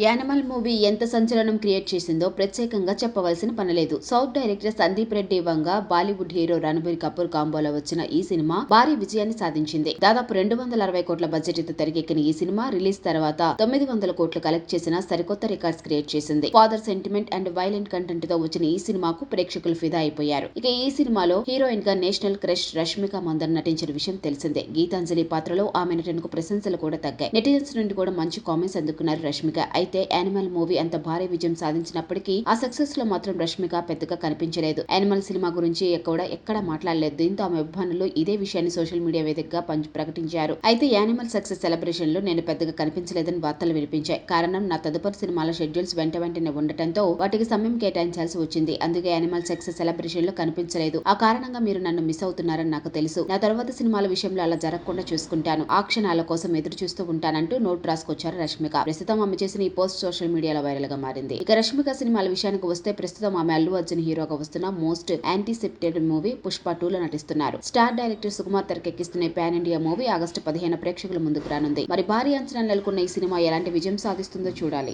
Animal movie ఎంత సంచలనం create చేసిందో ప్రత్యేకంగా చెప్పవలసిన పనిలేదు south director Sandeep Reddy Vanga Bollywood hero Ranbir Kapoor కాంబోలో వచ్చిన ఈ సినిమా భారీ విజయాన్ని సాధించింది. దాదాపు రెండు వందల అరవై కోట్ల బడ్జెట్తో తెరకెక్కిన ఈ సినిమా రిలీజ్ తర్వాత తొమ్మిది వందల కోట్లు కలెక్ట్ చేసిన సరికొత్త రికార్డ్స్ క్రియేట్ చేసింది. ఫాదర్ సెంటిమెంట్ అండ్ వైలెంట్ కంటెంట్తో వచ్చిన ఈ సినిమాకు ప్రేక్షకులు ఫిదా అయిపోయారు. ఇక ఈ సినిమాలో హీరోయిన్గా నేషనల్ క్రష్ రష్మిక మందన్ నటించిన విషయం తెలిసిందే. గీతాంజలి పాత్రలో ఆమె నటనకు ప్రశంసలు కూడా తగ్గాయి. నెటిజన్స్ నుండి కూడా మంచి కామెంట్స్ అందుకున్నారు రష్మిక. అయితే యానిమల్ మూవీ అంత భారీ విజయం సాధించినప్పటికీ ఆ సక్సెస్లో మాత్రం రష్మిక పెద్దగా కనిపించలేదు. యానిమల్ సినిమా గురించి కూడా ఎక్కడ మాట్లాడలేదు. దీంతో ఆమె అభిమానులు ఇదే విషయాన్ని సోషల్ మీడియా వేదికగా పంచ్ ప్రకటించారు. అయితే యానిమల్ సక్సెస్ సెలబ్రేషన్లో నేను పెద్దగా కనిపించలేదని వార్తలు వినిపించాయి. కారణం నా తదుపరి సినిమాల షెడ్యూల్స్ వెంట వెంటనే ఉండటంతో వాటికి సమయం కేటాయించాల్సి వచ్చింది. అందుకే యానిమల్ సక్సెస్ సెలబ్రేషన్లో కనిపించలేదు. ఆ కారణంగా మీరు నన్ను మిస్ అవుతున్నారని నాకు తెలుసు. నా తర్వాత సినిమాల విషయంలో అలా జరగకుండా చూసుకుంటాను. ఆ క్షణాల కోసం ఎదురు చూస్తూ ఉంటానంటూ నోట్ రాసుకొచ్చారు రష్మిక. ప్రస్తుతం ఆమె చేసిన ఈ పోస్ట్ సోషల్ మీడియాలో వైరల్గా మారింది. ఇక రష్మిక సినిమాల విషయానికి వస్తే ప్రస్తుతం ఆమె అల్లు అర్జున్ హీరోగా వస్తున్న most anticipated movie Pushpa two లో నటిస్తున్నారు. స్టార్ డైరెక్టర్ సుకుమార్ తెరకెక్కిస్తున్న పాన్ ఇండియా మూవీ ఆగస్టు పదిహేను ప్రేక్షకుల ముందుకు రానుంది. మరి భారీ అంచనా నెలకొన్న ఈ సినిమా ఎలాంటి విజయం సాధిస్తుందో చూడాలి.